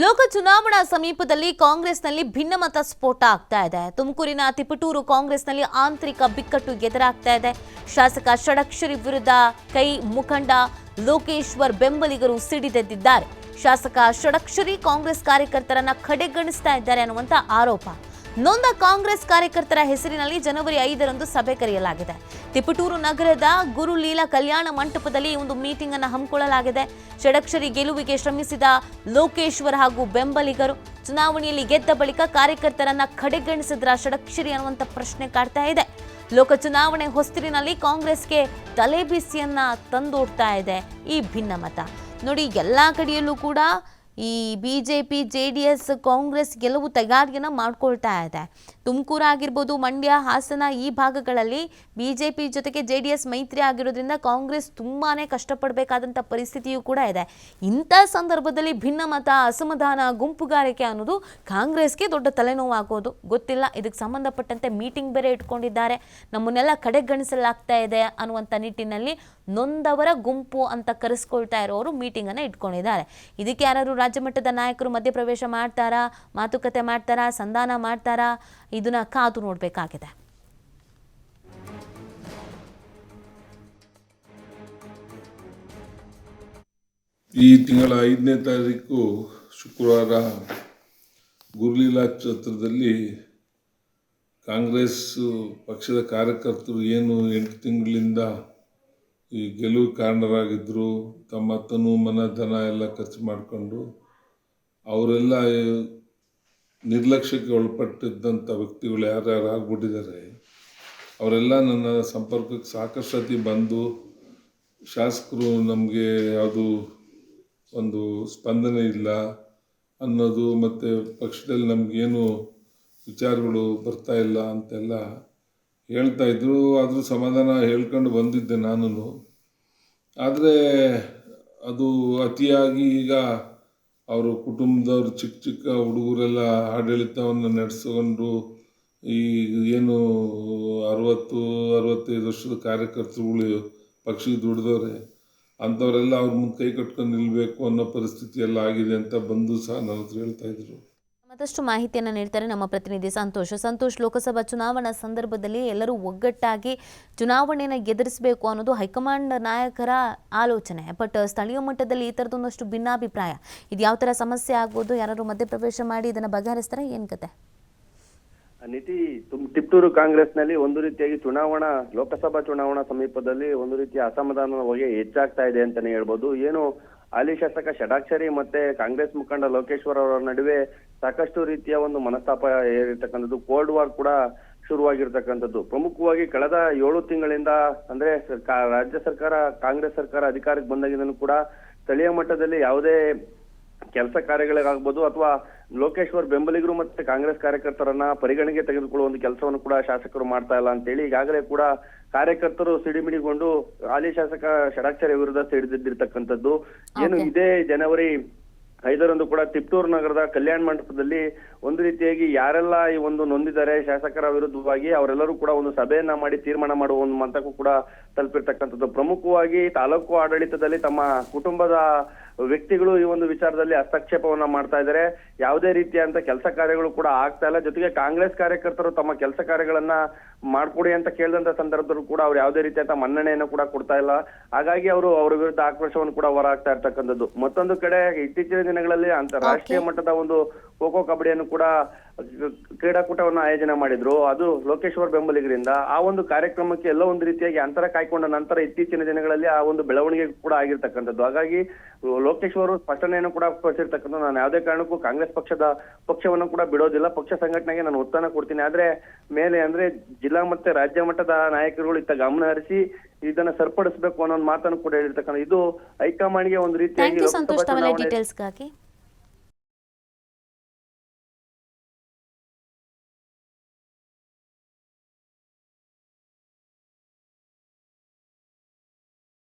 ಲೋಕ ಚುನಾವಣಾ ಸಮೀಪದಲ್ಲಿ ಕಾಂಗ್ರೆಸ್ನಲ್ಲಿ ಭಿನ್ನಮತ ಸ್ಫೋಟ ಆಗ್ತಾ ಇದೆ. ತುಮಕೂರಿನ ತಿಪಟೂರು ಕಾಂಗ್ರೆಸ್ನಲ್ಲಿ ಆಂತರಿಕ ಬಿಕ್ಕಟ್ಟು ಎದುರಾಗ್ತಾ ಇದೆ. ಶಾಸಕ ಷಡಕ್ಷರಿ ವಿರುದ್ಧ ಕೈ ಮುಖಂಡ ಲೋಕೇಶ್ವರ್ ಬೆಂಬಲಿಗರು ಸಿಡಿದೆದ್ದಿದ್ದಾರೆ. ಶಾಸಕ ಷಡಕ್ಷರಿ ಕಾಂಗ್ರೆಸ್ ಕಾರ್ಯಕರ್ತರನ್ನ ಕಡೆಗಣಿಸ್ತಾ ಇದ್ದಾರೆ ಅನ್ನುವಂತ ಆರೋಪ. ನೊಂದ ಕಾಂಗ್ರೆಸ್ ಕಾರ್ಯಕರ್ತರ ಹೆಸರಿನಲ್ಲಿ ಜನವರಿ ಐದರಂದು ಸಭೆ ಕರೆಯಲಾಗಿದೆ. ತಿಪಟೂರು ನಗರದ ಗುರುಲೀಲಾ ಕಲ್ಯಾಣ ಮಂಟಪದಲ್ಲಿ ಒಂದು ಮೀಟಿಂಗ್ ಅನ್ನು ಹಮ್ಮಿಕೊಳ್ಳಲಾಗಿದೆ. ಷಡಕ್ಷರಿ ಗೆಲುವಿಗೆ ಶ್ರಮಿಸಿದ ಲೋಕೇಶ್ವರ್ ಹಾಗೂ ಬೆಂಬಲಿಗರು ಚುನಾವಣೆಯಲ್ಲಿ ಗೆದ್ದ ಬಳಿಕ ಕಾರ್ಯಕರ್ತರನ್ನ ಕಡೆಗಣಿಸಿದ್ರ ಷಡಕ್ಷರಿ ಅನ್ನುವಂಥ ಪ್ರಶ್ನೆ ಕಾಡ್ತಾ ಇದೆ. ಲೋಕ ಚುನಾವಣೆ ಹೊಸ್ತಿರಿನಲ್ಲಿ ಕಾಂಗ್ರೆಸ್ಗೆ ತಲೆಬಿಸಿಯನ್ನ ತಂದೋಡ್ತಾ ಇದೆ ಈ ಭಿನ್ನಮತ. ನೋಡಿ, ಎಲ್ಲ ಕಡೆಯಲ್ಲೂ ಕೂಡ ಈ B J P J D S Congress ಗೆಲುವು ತಯಾರಿಯನ್ನು ಮಾಡ್ಕೊಳ್ತಾ ಇದೆ. ತುಮಕೂರು ಆಗಿರ್ಬೋದು, ಮಂಡ್ಯ, ಹಾಸನ ಈ ಭಾಗಗಳಲ್ಲಿ ಬಿ ಜೆ ಪಿ ಜೊತೆಗೆ ಜೆ ಡಿ ಎಸ್ ಮೈತ್ರಿ ಆಗಿರೋದ್ರಿಂದ ಕಾಂಗ್ರೆಸ್ ತುಂಬಾ ಕಷ್ಟಪಡಬೇಕಾದಂಥ ಪರಿಸ್ಥಿತಿಯೂ ಕೂಡ ಇದೆ. ಇಂಥ ಸಂದರ್ಭದಲ್ಲಿ ಭಿನ್ನಮತ ಅಸಮಾಧಾನ, ಗುಂಪುಗಾರಿಕೆ ಅನ್ನೋದು ಕಾಂಗ್ರೆಸ್ಗೆ ದೊಡ್ಡ ತಲೆನೋವಾಗೋದು. ಗೊತ್ತಿಲ್ಲ, ಇದಕ್ಕೆ ಸಂಬಂಧಪಟ್ಟಂತೆ ಮೀಟಿಂಗ್ ಬೇರೆ ಇಟ್ಕೊಂಡಿದ್ದಾರೆ. ನಮ್ಮನ್ನೆಲ್ಲ ಕಡೆಗಣಿಸಲಾಗ್ತಾ ಇದೆ ಅನ್ನುವಂಥ ನಿಟ್ಟಿನಲ್ಲಿ ನೊಂದವರ ಗುಂಪು ಅಂತ ಕರೆಸ್ಕೊಳ್ತಾ ಇರೋರು ಮೀಟಿಂಗನ್ನು ಇಟ್ಕೊಂಡಿದ್ದಾರೆ. ಇದಕ್ಕೆ ಯಾರಾದರೂ ರಾಜ್ಯಮಟ್ಟದ ನಾಯಕರು ಮಧ್ಯಪ್ರವೇಶ ಮಾಡ್ತಾರಾ, ಮಾತುಕತೆ ಮಾಡ್ತಾರಾ, ಸಂಧಾನ ಮಾಡ್ತಾರಾ? ಇದನ್ನ ಕಾದು ನೋಡಬೇಕಾಗಿದೆ. ಈ ತಿಂಗಳ ಐದನೇ ತಾರೀಕು ಶುಕ್ರವಾರ ಗುರ್ಲೀಲಾ ಕ್ಷೇತ್ರದಲ್ಲಿ ಕಾಂಗ್ರೆಸ್ ಪಕ್ಷದ ಕಾರ್ಯಕರ್ತರು ಏನು ಎಂಟು ತಿಂಗಳಿಂದ ಈ ಗೆಲುವು ಕಾರಣರಾಗಿದ್ದರು ತಮ್ಮ ತನು ಮನ ಧನ ಎಲ್ಲ ಖರ್ಚು ಮಾಡಿಕೊಂಡು ಅವರೆಲ್ಲ ನಿರ್ಲಕ್ಷ್ಯಕ್ಕೆ ಒಳಪಟ್ಟಿದ್ದಂಥ ವ್ಯಕ್ತಿಗಳು ಯಾರ್ಯಾರು ಆಗ್ಬಿಟ್ಟಿದ್ದಾರೆ, ಅವರೆಲ್ಲ ನನ್ನ ಸಂಪರ್ಕಕ್ಕೆ ಸಾಕಷ್ಟು ಬಂದು ಶಾಸಕರು ನಮಗೆ ಯಾವುದು ಒಂದು ಸ್ಪಂದನೆ ಇಲ್ಲ ಅನ್ನೋದು ಮತ್ತು ಪಕ್ಷದಲ್ಲಿ ನಮಗೇನು ವಿಚಾರಗಳು ಬರ್ತಾ ಇಲ್ಲ ಅಂತೆಲ್ಲ ಹೇಳ್ತಾ ಇದ್ರು. ಆದರೂ ಸಮಾಧಾನ ಹೇಳ್ಕೊಂಡು ಬಂದಿದ್ದೆ ನಾನು ಆದರೆ ಅದು ಅತಿಯಾಗಿ ಈಗ ಅವರು ಕುಟುಂಬದವ್ರು ಚಿಕ್ಕ ಚಿಕ್ಕ ಹುಡುಗರೆಲ್ಲ ಆಡಳಿತವನ್ನು ನಡೆಸ್ಕೊಂಡು ಈ ಏನು ಅರವತ್ತು, ಅರವತ್ತೈದು ವರ್ಷದ ಕಾರ್ಯಕರ್ತರುಗಳು ಪಕ್ಷಿ ದುಡಿದವ್ರೆ, ಅಂಥವರೆಲ್ಲ ಅವ್ರ ಮುಂದೆ ಕೈ ಕಟ್ಕೊಂಡು ನಿಲ್ಲಬೇಕು ಅನ್ನೋ ಪರಿಸ್ಥಿತಿ ಎಲ್ಲ ಆಗಿದೆ ಅಂತ ಬಂದು ಸಹ ನನ್ನ ಹತ್ರ ಹೇಳ್ತಾ ಇದ್ರು. ಮತ್ತಷ್ಟು ಮಾಹಿತಿಯನ್ನು ನೀಡ್ತಾರೆ ನಮ್ಮ ಪ್ರತಿನಿಧಿ ಸಂತೋಷ್. ಸಂತೋಷ್, ಲೋಕಸಭಾ ಚುನಾವಣಾ ಸಂದರ್ಭದಲ್ಲಿ ಎಲ್ಲರೂ ಒಗ್ಗಟ್ಟಾಗಿ ಚುನಾವಣೆಯನ್ನು ಎದುರಿಸಬೇಕು ಅನ್ನೋದು ಹೈಕಮಾಂಡ್ ನಾಯಕರ ಆಲೋಚನೆ. ಬಟ್, ಸ್ಥಳೀಯ ಮಟ್ಟದಲ್ಲಿ ಈ ಥರದೊಂದಷ್ಟು ಭಿನ್ನಾಭಿಪ್ರಾಯ, ಇದು ಯಾವ ಥರ ಸಮಸ್ಯೆ ಆಗ್ಬೋದು ಯಾರಾದರೂ ಮಧ್ಯಪ್ರವೇಶ ಮಾಡಿ ಇದನ್ನು ಬಗೆಹರಿಸ್ತಾರೆ, ಏನು ಕತೆ? ನಿತಿ ತಿಪ್ಟೂರು ಕಾಂಗ್ರೆಸ್ನಲ್ಲಿ ಒಂದು ರೀತಿಯಾಗಿ ಚುನಾವಣಾ, ಲೋಕಸಭಾ ಚುನಾವಣಾ ಸಮೀಪದಲ್ಲಿ ಒಂದು ರೀತಿಯ ಅಸಮಾಧಾನದ ಹೊಗೆ ಹೆಚ್ಚಾಗ್ತಾ ಇದೆ ಅಂತಾನೆ ಹೇಳ್ಬೋದು. ಏನು ಹಾಲಿ ಶಾಸಕ ಷಡಾಕ್ಷರಿ ಮತ್ತೆ ಕಾಂಗ್ರೆಸ್ ಮುಖಂಡ ಲೋಕೇಶ್ವರ್ ಅವರ ನಡುವೆ ಸಾಕಷ್ಟು ರೀತಿಯ ಒಂದು ಮನಸ್ತಾಪ ಏರಿರ್ತಕ್ಕಂಥದ್ದು ಕೋಲ್ಡ್ ವಾರ್ ಕೂಡ ಶುರುವಾಗಿರ್ತಕ್ಕಂಥದ್ದು. ಪ್ರಮುಖವಾಗಿ ಕಳೆದ ಏಳು ತಿಂಗಳಿಂದ ಅಂದ್ರೆ ರಾಜ್ಯ ಸರ್ಕಾರ, ಕಾಂಗ್ರೆಸ್ ಸರ್ಕಾರ ಅಧಿಕಾರಕ್ಕೆ ಬಂದಾಗಿಂದನೂ ಕೂಡ ಸ್ಥಳೀಯ ಮಟ್ಟದಲ್ಲಿ ಯಾವುದೇ ಕೆಲಸ ಕಾರ್ಯಗಳಿಗಾಗ್ಬೋದು ಅಥವಾ ಲೋಕೇಶ್ವರ್ ಬೆಂಬಲಿಗರು ಮತ್ತೆ ಕಾಂಗ್ರೆಸ್ ಕಾರ್ಯಕರ್ತರನ್ನ ಪರಿಗಣನೆಗೆ ತೆಗೆದುಕೊಳ್ಳುವ ಒಂದು ಕೆಲಸವನ್ನು ಕೂಡ ಶಾಸಕರು ಮಾಡ್ತಾ ಇಲ್ಲ ಅಂತೇಳಿ ಈಗಾಗಲೇ ಕೂಡ ಕಾರ್ಯಕರ್ತರು ಸಿಡಿಮಿಡಿಗೊಂಡು ಹಾಲಿ ಶಾಸಕ ಷಡಾಕ್ಷರಿ ವಿರುದ್ಧ ಸಿಡಿದಿದ್ದಿರ್ತಕ್ಕಂಥದ್ದು. ಏನು ಇದೇ ಜನವರಿ ಐದರಂದು ಕೂಡ ತಿಪ್ಟೂರು ನಗರದ ಕಲ್ಯಾಣ ಮಂಟಪದಲ್ಲಿ ಒಂದು ರೀತಿಯಾಗಿ ಯಾರೆಲ್ಲ ಈ ಒಂದು ನೊಂದಿದ್ದಾರೆ ಶಾಸಕರ ವಿರುದ್ಧವಾಗಿ ಅವರೆಲ್ಲರೂ ಕೂಡ ಒಂದು ಸಭೆಯನ್ನ ಮಾಡಿ ತೀರ್ಮಾನ ಮಾಡುವ ಒಂದು ಮಂತಕ್ಕೂ ಕೂಡ ತಲುಪಿರ್ತಕ್ಕಂಥದ್ದು. ಪ್ರಮುಖವಾಗಿ ತಾಲೂಕು ಆಡಳಿತದಲ್ಲಿ ತಮ್ಮ ಕುಟುಂಬದ ವ್ಯಕ್ತಿಗಳು ಈ ಒಂದು ವಿಚಾರದಲ್ಲಿ ಹಸ್ತಕ್ಷೇಪವನ್ನ ಮಾಡ್ತಾ ಇದ್ದಾರೆ. ಯಾವುದೇ ರೀತಿಯಂತ ಕೆಲಸ ಕಾರ್ಯಗಳು ಕೂಡ ಆಗ್ತಾ ಇಲ್ಲ. ಜೊತೆಗೆ ಕಾಂಗ್ರೆಸ್ ಕಾರ್ಯಕರ್ತರು ತಮ್ಮ ಕೆಲಸ ಕಾರ್ಯಗಳನ್ನ ಮಾಡ್ಕೊಡಿ ಅಂತ ಕೇಳಿದಂತ ಸಂದರ್ಭದಲ್ಲೂ ಕೂಡ ಅವ್ರು ಯಾವುದೇ ರೀತಿಯಂತ ಮನ್ನಣೆಯನ್ನು ಕೂಡ ಕೊಡ್ತಾ ಇಲ್ಲ. ಹಾಗಾಗಿ ಅವರು ಅವರ ವಿರುದ್ಧ ಆಕ್ರೋಶವನ್ನು ಕೂಡ ಹೊರಹಾಕ್ತಾ ಇರ್ತಕ್ಕಂಥದ್ದು. ಮತ್ತೊಂದು ಕಡೆ ಇತ್ತೀಚಿನ ದಿನಗಳಲ್ಲಿ ಅಂತಾರಾಷ್ಟ್ರೀಯ ಮಟ್ಟದ ಒಂದು ಖೋ ಖೋ ಕಬಡ್ಡಿಯನ್ನು ಕೂಡ ಕ್ರೀಡಾಕೂಟವನ್ನು ಆಯೋಜನೆ ಮಾಡಿದ್ರು. ಅದು ಲೋಕೇಶ್ವರ್ ಬೆಂಬಲಿಗರಿಂದ. ಆ ಒಂದು ಕಾರ್ಯಕ್ರಮಕ್ಕೆ ಎಲ್ಲ ಒಂದು ರೀತಿಯಾಗಿ ಅಂತರ ಕಾಯ್ಕೊಂಡ ನಂತರ ಇತ್ತೀಚಿನ ದಿನಗಳಲ್ಲಿ ಆ ಒಂದು ಬೆಳವಣಿಗೆ ಕೂಡ ಆಗಿರ್ತಕ್ಕಂಥದ್ದು. ಹಾಗಾಗಿ ಲೋಕೇಶ್ವರ್ ಸ್ಪಷ್ಟನೆಯನ್ನು ಕೂಡ ಪಡಿಸಿರ್ತಕ್ಕಂಥ ನಾನು ಯಾವುದೇ ಕಾರಣಕ್ಕೂ ಕಾಂಗ್ರೆಸ್ ಪಕ್ಷದ ಪಕ್ಷವನ್ನು ಕೂಡ ಬಿಡೋದಿಲ್ಲ. ಪಕ್ಷ ಸಂಘಟನೆಗೆ ನಾನು ಒತ್ತನ ಕೊಡ್ತೀನಿ. ಆದ್ರೆ ಮೇಲೆ ಅಂದ್ರೆ ಜಿಲ್ಲಾ ಮತ್ತೆ ರಾಜ್ಯ ಮಟ್ಟದ ನಾಯಕರುಗಳು ಇತ್ತ ಗಮನ ಹರಿಸಿ ಇದನ್ನ ಸರಿಪಡಿಸಬೇಕು ಅನ್ನೋ ಮಾತನ್ನು ಕೂಡ ಹೇಳಿರ್ತಕ್ಕಂಥ ಇದು ಹೈಕಮಾಂಡ್ಗೆ ಒಂದು ರೀತಿಯಾಗಿ